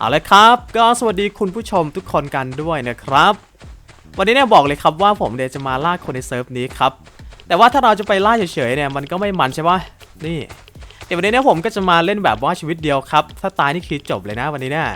เอาละครับ ก็สวัสดีคุณผู้ชมทุกคนกันด้วยนะครับ วันนี้เนี่ยบอกเลยครับว่าผมเนี่ยจะมาล่าคนในเซิร์ฟนี้ครับ แต่ว่าถ้าเราจะไปล่าเฉยๆเนี่ยมันก็ไม่มันใช่ปะนี่เดี๋ยววันนี้เนี่ยผมก็จะมาเล่นแบบว่าชีวิตเดียวครับ ถ้าตายนี่คือจบเลยนะวันนี้เนี่ย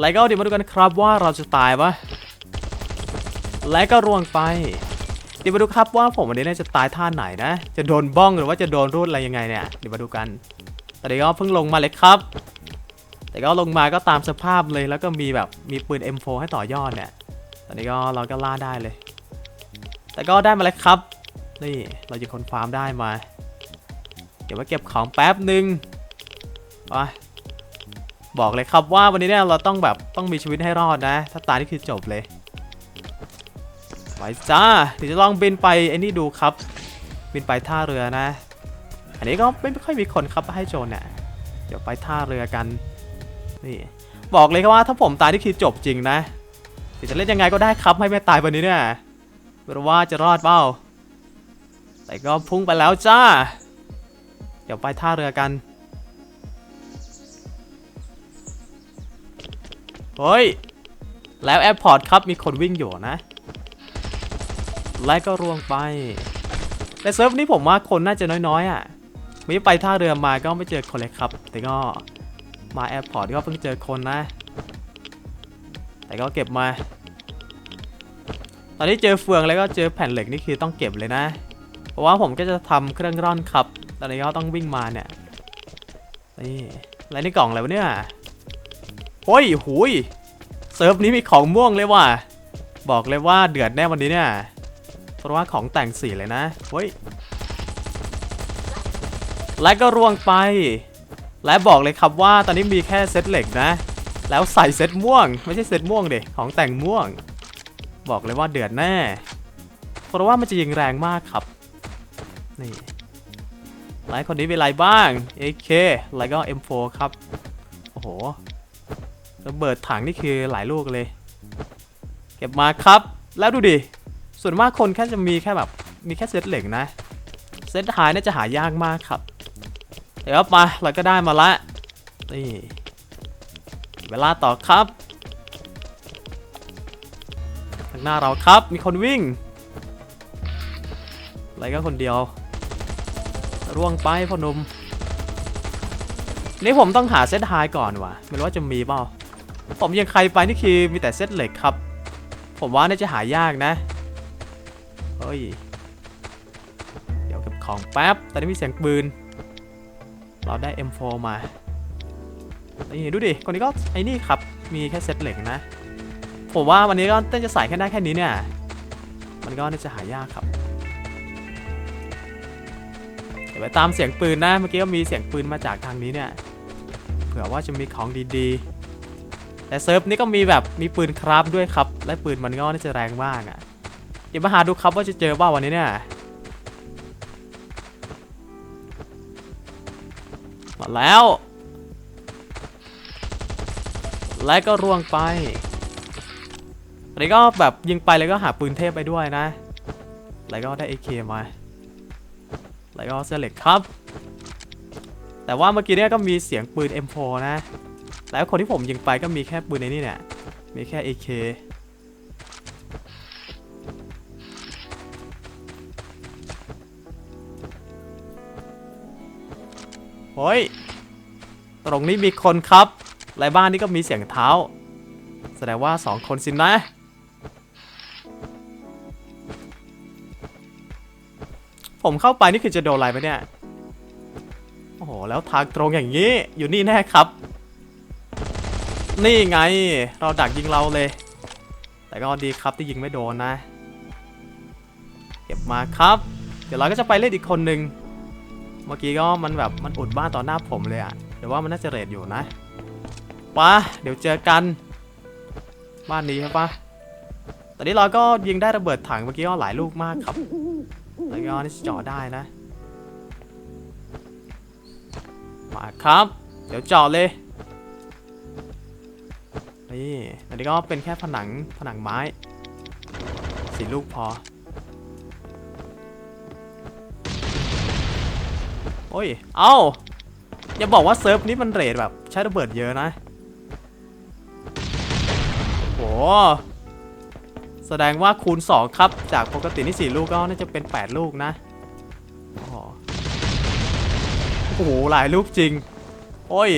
แล้วก็เดี๋ยวมาดูกันครับว่าเราจะตายปะและก็ร่วงไป เดี๋ยวมาดูครับว่าผมวันนี้เนี่ยจะตายท่าไหนนะ จะโดนบ้องหรือว่าจะโดนรูดอะไรยังไงเนี่ย เดี๋ยวมาดูกันตอนนี้ก็เพิ่งลงมาเลยครับ แต่ก็ลงมาก็ตามสภาพเลยแล้วก็มีแบบมีปืน M4 ให้ต่อยอดเนี่ย ตอนนี้ก็เราก็ล่าได้เลย แต่ก็ได้มาแล้วครับ นี่เราจะคนฟาร์มได้มา เดี๋ยวมาเก็บของแป๊บหนึ่งไปบอกเลยครับว่าวันนี้เนี่ยเราต้องแบบต้องมีชีวิตให้รอดนะ ถ้าตายนี่คือจบเลย ไปจ้าเดี๋ยวจะลองบินไปไอ้นี่ดูครับ บินไปท่าเรือนะ อันนี้ก็ไม่ค่อยมีคนครับให้โจนเนี่ยเดี๋ยวไปท่าเรือกัน นี่บอกเลยครับว่าถ้าผมตายนี่คือจบจริงนะจะเล่นยังไงก็ได้ครับให้ไม่ตายวันนี้เนี่ยไม่รู้ว่าจะรอดเปล่าแต่ก็พุ่งไปแล้วจ้า เดี๋ยวไปท่าเรือกัน เฮ้ย แล้วแอร์พอร์ตครับมีคนวิ่งอยู่นะ และก็ร่วงไป แต่เซิร์ฟนี้ผมว่าคนน่าจะน้อยๆอะ ไม่ไปท่าเรือมาก็ไม่เจอคนเลยครับ แต่ก็ มาแอร์พอร์ตก็เพิ่งเจอคนนะ แต่ก็เก็บมา ตอนนี้เจอเฟืองแล้วก็เจอแผ่นเหล็กนี่คือต้องเก็บเลยนะ เพราะว่าผมก็จะทำเครื่องร่อนครับ ตอนนี้ก็ต้องวิ่งมาเนี่ย นี่อะไรในกล่องอะไรวะเนี่ยโอ้ยหุยเซิร์ฟนี้มีของม่วงเลยว่ะ บอกเลยว่าเดือดแน่วันนี้เนี่ย เพราะว่าของแต่งสีเลยนะเฮ้ยและก็ร่วงไป และบอกเลยครับว่าตอนนี้มีแค่เซตเหล็กนะ แล้วใส่เซตม่วง ไม่ใช่เซตม่วงเด็ของแต่งม่วง บอกเลยว่าเดือดแน่ เพราะว่ามันจะยิงแรงมากครับ นี่ไลท์คนนี้เป็นไรบ้าง AK แล้วก็ M4 ครับ โอ้โหระเบิดถังนี่คือหลายลูกเลย เก็บมาครับ แล้วดูดิ ส่วนมากคนแค่จะมีแค่แบบ มีแค่เซตเหล็กนะ เซตหายน่าจะหายากมากครับ เดี๋ยวมาเราก็ได้มาละนี่เวลาต่อครับข้างหน้าเราครับมีคนวิ่งอะไรก็คนเดียว ร่วงไปพ่อนุ่มนี่ผมต้องหาเซตไฮก่อนว่ะไม่รู้ว่าจะมีเปล่าผมยังใครไปนี่คือมีแต่เซตเหล็กครับ ผมว่าน่าจะหายากนะเฮ้ย เดี๋ยวเก็บของแป๊บตอนนี้มีเสียงปืน เราได้ M4 มา นี่ดูดิ คนนี้ก็ไอ้นี่ครับ มีแค่เซตเหล็กนะ ผมว่าวันนี้ก็เต้นจะใส่แค่ได้แค่นี้เนี่ย มันก็น่าจะหายากครับ เดี๋ยวไปตามเสียงปืนนะ เมื่อกี้ก็มีเสียงปืนมาจากทางนี้เนี่ย เผื่อว่าจะมีของดีๆ แต่เซิร์ฟนี้ก็มีแบบมีปืนคราฟด้วยครับ และปืนมันก็น่าจะแรงมากอะ่ะ เดี๋ยวมาหาดูครับว่าจะเจอบ้าวันนี้เนี่ย แล้ว และก็ร่วงไปอันนี้ก็แบบยิงไปแล้วก็หาปืนเทพไปด้วยนะ แล้วก็ได้ AK มา แล้วก็เสเล็กครับ แต่ว่าเมื่อกี้เนี่ยก็มีเสียงปืน M4 นะ แล้วคนที่ผมยิงไปก็มีแค่ปืนในนี่เนี่ย มีแค่ AK เฮ้ย ตรงนี้มีคนครับและบ้านนี้ก็มีเสียงเท้า แสดงว่าสองคนสินะผมเข้าไปนี่คือจะโดนอะไรไปเนี่ย โอ้โห แล้วทางตรงอย่างนี้ อยู่นี่แน่ครับ นี่ไง เราดักยิงเราเลย แต่ก็ดีครับที่ยิงไม่โดนนะ เก็บมาครับ เดี๋ยวเราก็จะไปเล่นอีกคนหนึ่ง เมื่อกี้ก็มันแบบมันอุดบ้านต่อหน้าผมเลยอะเดี๋ยวว่ามันน่าจะเรดอยู่นะปะเดี๋ยวเจอกัน บ้านนี้ครับปะตอนนี้เราก็ยิงได้ระเบิดถังเมื่อกี้ก็หลายลูกมากครับ แล้วก็นี่เจาะได้นะ มาครับ เดี๋ยวเจาะเลย นี่ อันนี้ก็เป็นแค่ผนังผนังไม้สี่ลูกพอ อ้ย เอ้า อย่าบอกว่าเซิร์ฟนี้มันเรทแบบใช้ระเบิดเยอะนะ โห แสดงว่าคูณ 2 ครับ จากปกตินี่ 4 ลูกก็น่าจะเป็น 8 ลูกนะ โอ้โหโอ้โหหลายลูกจริง โอ้ย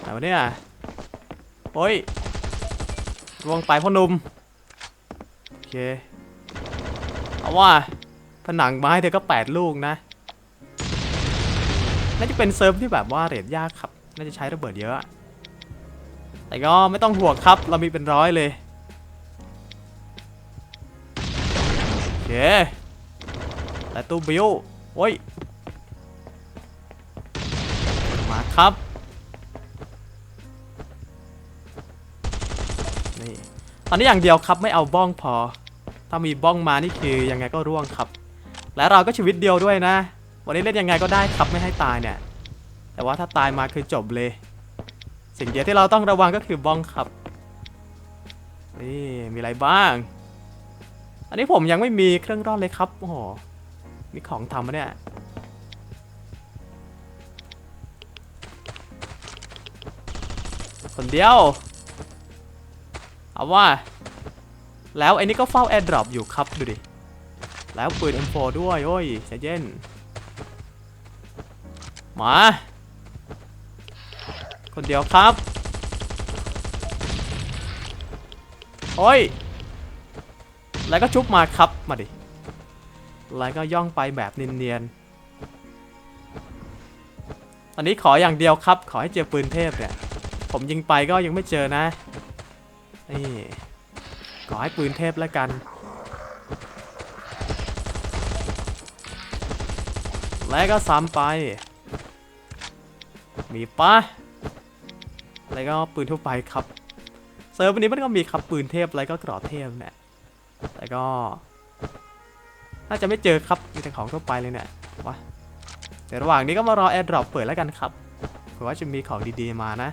ไหนวะเนี่ยโอ้ยลวงไปพ่อหนุ่มโอเค เอาว่าผนังไม้เธอก็ 8 ลูกนะ น่าจะเป็นเซิร์ฟที่แบบว่าเรทยากครับ น่าจะใช้ระเบิดเยอะ แต่ก็ไม่ต้องห่วงครับ เรามีเป็นร้อยเลยโอเคและตู้บิวโอ้ย มาครับ นี่ ตอนนี้อย่างเดียวครับไม่เอาบ้องพอ ถ้ามีบ้องมานี่คือยังไงก็ร่วงครับ และเราก็ชีวิตเดียวด้วยนะ วันนี้เล่นยังไงก็ได้ครับไม่ให้ตายเนี่ย แต่ว่าถ้าตายมาคือจบเลย สิ่งเดียวที่เราต้องระวังก็คือบ้องครับ นี่มีอะไรบ้าง อันนี้ผมยังไม่มีเครื่องร่อนเลยครับ โอ้โห มีของทำมะเนี่ยคนเดียว เอาว่า แล้วไอ้นี่ก็เฝ้าแอร์ดรอปอยู่ครับ ดูดิ แล้วปืน M4 ด้วย โอ้ยใจเย็น มา คนเดียวครับ โอ้ย แล้วก็ชุบมาครับ มาดิ แล้วก็ย่องไปแบบเนียนๆตอนนี้ขออย่างเดียวครับ ขอให้เจอปืนเทพเนี่ย ผมยิงไปก็ยังไม่เจอนะ นี่ ขอให้ปืนเทพแล้วกันแล้วก็ซ้ำไป มีปะแล้วก็ปืนทั่วไปครับ เซิร์ฟวันนี้มันก็มีครับปืนเทพอะไรก็กรอบเทพเนี่ยแต่ก็ น่าจะไม่เจอครับ มีแต่ของทั่วไปเลยเนี่ยวะเดี๋ยวระหว่างนี้ก็มารอแอร์ดรอปเปิดแล้วกันครับเผื่อว่าจะมีของดีๆมานะ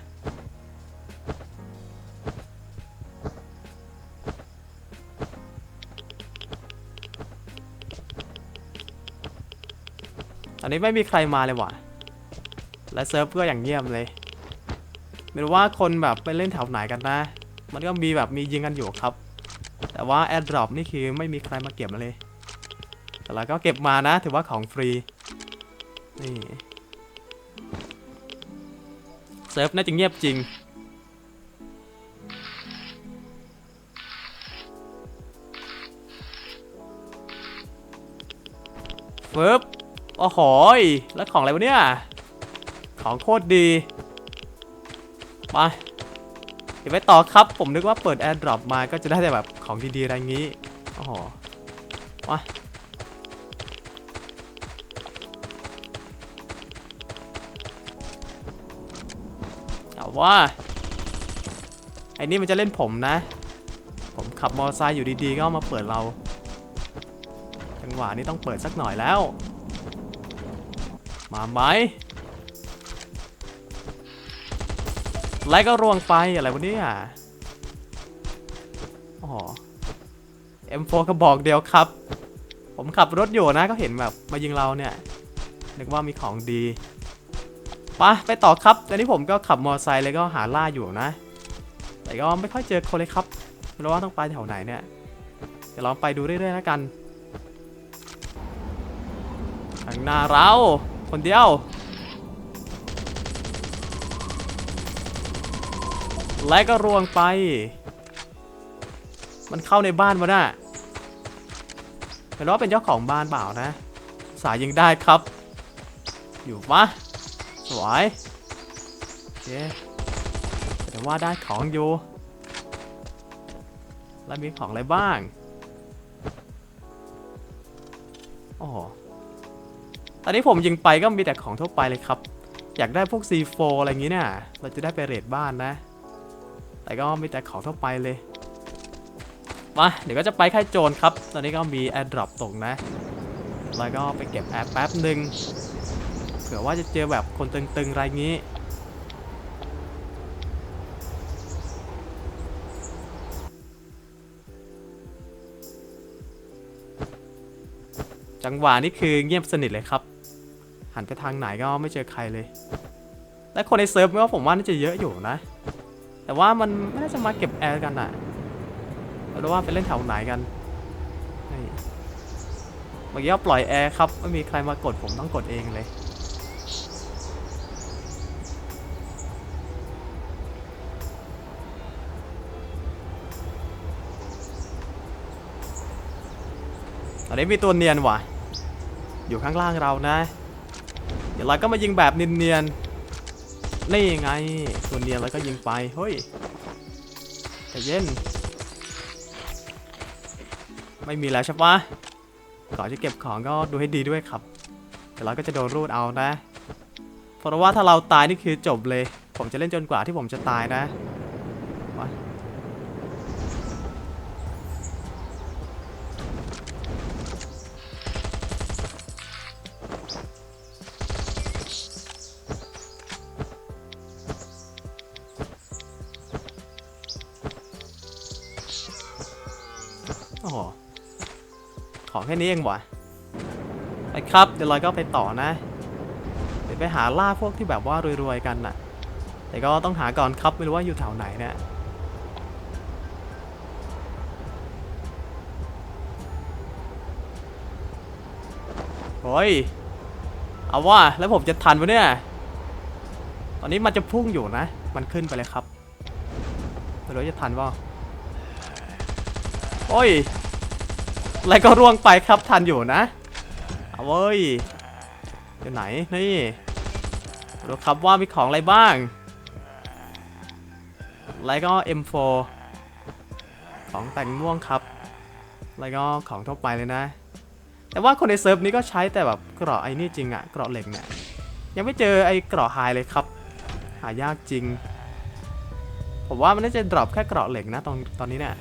ตอนนี้ไม่มีใครมาเลยว่ะ และเซิร์ฟก็อย่างเงียบเลยไม่รู้ว่าคนแบบไปเล่นแถวไหนกันนะ มันก็มีแบบมียิงกันอยู่ครับ แต่ว่าแอดดรอปนี่คือไม่มีใครมาเก็บเลย แต่เราก็เก็บมานะ ถือว่าของฟรี นี่เซิร์ฟน่าจะเงียบจริงฟึบโอ้โหแล้วของอะไรวะเนี่ย ของโคตรดีไปเดี๋ยวไปต่อครับผมนึกว่าเปิด AirDrop มาก็จะได้แต่แบบของดีๆอะไรงี้โอ้โหมาเอาว่าไอ้นี่มันจะเล่นผมนะ ผมขับมอเตอร์ไซค์อยู่ดีๆ ก็มาเปิดเราจังหวะนี้ต้องเปิดสักหน่อยแล้ว มาไหม ไล่ก็ร่วงไปอะไรวะเนี่ยโอ้โห M4 กระบอกเดียวครับ ผมขับรถอยู่นะก็เห็นแบบมายิงเราเนี่ย นึกว่ามีของดีไปไปต่อครับตอนนี้ผมก็ขับมอเตอร์ไซค์เลยก็หาล่าอยู่นะ แต่ก็ไม่ค่อยเจอคนเลยครับไม่รู้ว่าต้องไปแถวไหนเนี่ยเดี๋ยวลองไปดูเรื่อยๆแล้วกันข้างหน้าเราคนเดียว และก็รวงไป มันเข้าในบ้านมาน่ะเห็นว่าเป็นเจ้าของบ้านเปล่านะ สายยิงได้ครับ อยู่ปะสวยเคแต่ว่าได้ของอยู่ แล้วมีของอะไรบ้างโอ้ตอนนี้ผมยิงไปก็มีแต่ของทั่วไปเลยครับ อยากได้พวก C4 อะไรอย่างนี้เนี่ย เราจะได้ไปเรทบ้านนะ แต่ก็มีแต่ของทั่วไปเลย มา เดี๋ยวก็จะไปค่ายโจรครับ ตอนนี้ก็มีแอร์ดรอปตกนะ แล้วก็ไปเก็บแอร์แป๊บหนึ่งเผื่อว่าจะเจอแบบคนตึงๆไรงี้ จังหวะนี้คือเงียบสนิทเลยครับ หันไปทางไหนก็ไม่เจอใครเลย และคนในเซิร์ฟก็ผมว่าน่าจะเยอะอยู่นะ แต่ว่ามันไม่น่าจะมาเก็บแอร์กันอะไม่รู้ว่าไปเล่นแถวไหนกันเมื่อกี้ปล่อยแอร์ครับ ไม่มีใครมากดผมต้องกดเองเลยตอนนี้มีตัวเนียนว่ะ อยู่ข้างล่างเรานะ เดี๋ยวเราก็มายิงแบบเนียนๆ นี่ไง ส่วเนียวแล้วก็ยิงไป เฮ้ยใจเย็น ไม่มีแล้วใช่ปะก่อนจะเก็บของก็ดูให้ดีด้วยครับ แต่เราก็จะโดนรูดเอานะ เพราะว่าถ้าเราตายนี่คือจบเลย ผมจะเล่นจนกว่าที่ผมจะตายนะ ค่นี้เองวะไปครับ เดี๋ยวเราก็ไปต่อนะ เดี๋ยวไปหาล่าพวกที่แบบว่ารวยๆกันน่ะ แต่ก็ต้องหาก่อนครับไม่รู้ว่าอยู่แถวไหนเนี่ยโอ้ย เอาว่าแล้วผมจะทันปะเนี่ย ตอนนี้มันจะพุ่งอยู่นะ มันขึ้นไปเลยครับไม่รู้จะทันเปล่าโอ้ย แล้วก็ร่วงไปครับทันอยู่นะ เอาเว้ยอยู่ไหน นี่ดูครับว่ามีของอะไรบ้าง แล้วก็ M4 ของแต่งม่วงครับ แล้วก็ของทั่วไปเลยนะ แต่ว่าคนในเซิร์ฟนี้ก็ใช้แต่แบบเกราะไอ้นี่จริงอะเกราะเหล็กเนี่ยยังไม่เจอไอ้เกราะไฮเลยครับ หายากจริง ผมว่ามันน่าจะดรอปแค่เกราะเหล็กนะตอนตอนนี้เนี่ย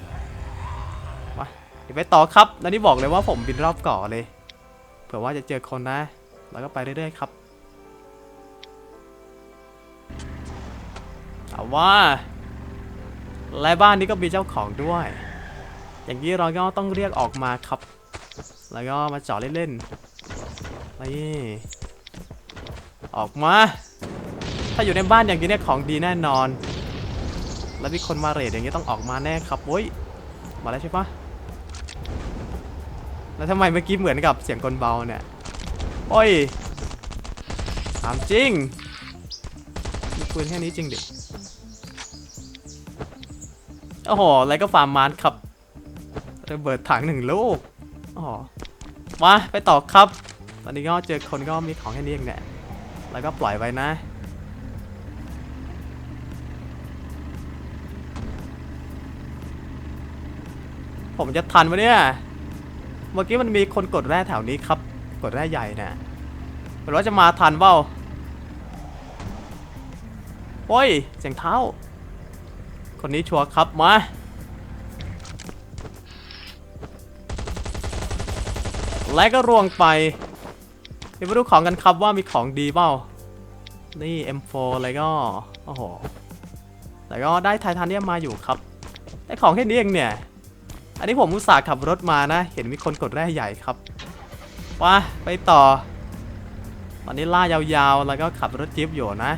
เดี๋ยวไปต่อครับแล้วนี่บอกเลยว่าผมบินรอบเกาะเลย เผื่อว่าจะเจอคนนะ แล้วก็ไปเรื่อยๆครับเอาว่าและบ้านนี้ก็มีเจ้าของด้วย อย่างนี้เราก็ต้องเรียกออกมาครับ แล้วก็มาจาะเล่นๆนี่ออกมา ถ้าอยู่ในบ้านอย่างนี้เนี่ยของดีแน่นอน แล้วมีคนมาเรทอย่างนี้ต้องออกมาแน่ครับโว้ย มาแล้วใช่ปะ แล้วทำไมเมื่อกี้เหมือนกับเสียงกลเบาเนี่ย โอ้ยถามจริง มีปืนแค่นี้จริงดิ โอ้โหแล้วก็ฟาร์มมานครับ ระเบิดถังหนึ่งลูกโอ้โห มา ไปต่อครับ ตอนนี้ก็เจอคนก็มีของแค่นี้เองเนี่ย แล้วก็ปล่อยไว้นะผมจะทันวะเนี่ย เมื่อกี้มันมีคนกดแร่แถวนี้ครับ กดแร่ใหญ่นะหรือว่าจะมาทันเปล่าโอ้ยเสียงเท้า คนนี้ชัวร์ครับมาและก็ร่วงไปเดี๋ยวมาดูของกันครับว่ามีของดีเปล่า นี่ M4 อะไรก็ โอ้โห แต่ก็ได้ไททานเนียมมาอยู่ครับ ได้ของแค่นี้เองเนี่ย อันนี้ผมอุตส่าห์ขับรถมานะ เห็นมีคนกดแร่ใหญ่ครับว่าไปต่อ ตอนนี้ล่ายาวๆ แล้วก็ขับรถจิ๊บอยู่นะ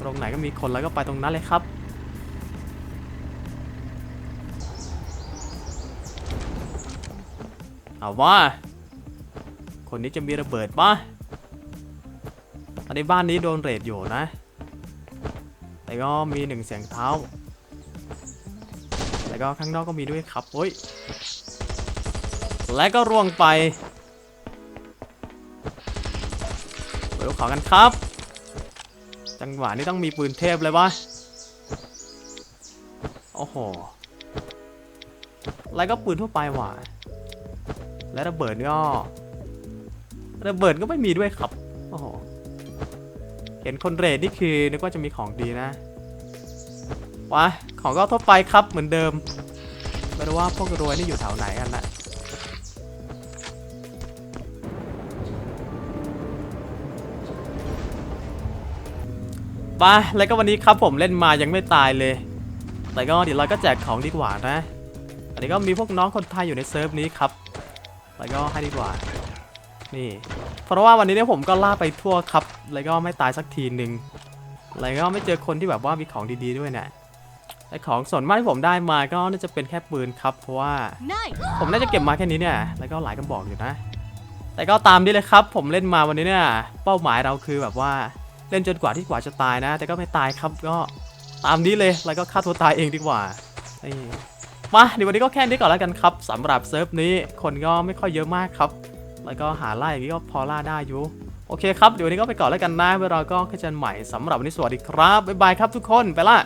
ตรงไหนก็มีคนแล้วก็ไปตรงนั้นเลยครับ เอาว่า คนนี้จะมีระเบิดปะอันนี้บ้านนี้โดนเรทอยู่นะ แต่ก็มีหนึ่งเสียงเท้า แล้วก็ข้างนอกก็มีด้วยครับโอ้ยและก็ร่วงไปไปดูขอกันครับ จังหวะนี้ต้องมีปืนเทพเลยวะโอ้โหแล้วก็ปืนทั่วไปว่ะและระเบิดก็ระเบิดก็ไม่มีด้วยครับโอ้โหเห็นคนเรทนี่คือนึกว่าจะมีของดีนะวะ ของก็ทั่วไปครับเหมือนเดิมไม่รู้ว่าพวกรวยนี่อยู่แถวไหนกันนะไปแล้วก็วันนี้ครับผมเล่นมายังไม่ตายเลย แต่ก็เดี๋ยวเราก็แจกของดีกว่านะ อันนี้ก็มีพวกน้องคนไทยอยู่ในเซิร์ฟนี้ครับ แล้วก็ให้ดีกว่า นี่ เพราะว่าวันนี้เนี่ยผมก็ล่าไปทั่วครับ แล้วก็ไม่ตายสักทีหนึ่งแล้วก็ไม่เจอคนที่แบบว่ามีของดีๆด้วยเนี่ย แต่ของส่วนมากที่ผมได้มาก็น่าจะเป็นแค่ปืนครับ เพราะว่า Nice. ผมน่าจะเก็บมาแค่นี้เนี่ย แล้วก็หลายกระบอกอยู่นะ แต่ก็ตามนี้เลยครับ ผมเล่นมาวันนี้เนี่ย เป้าหมายเราคือแบบว่าเล่นจนกว่าที่กว่าจะตายนะ แต่ก็ไม่ตายครับก็ตามนี้เลย แล้วก็ฆ่าตัวตายเองดีกว่านี่มาเดี๋ยววันนี้ก็แค่นี้ก่อนแล้วกันครับสำหรับเซิร์ฟนี้คนก็ไม่ค่อยเยอะมากครับ แล้วก็หาล่าอย่างนี้ก็พอล่าได้อยู่โอเคครับเดี๋ยววันนี้ก็ไปก่อนแล้วกันนะเวลาก็เจอกันใหม่สำหรับวันนี้สวัสดีครับบ๊ายบายครับทุกคนไปละ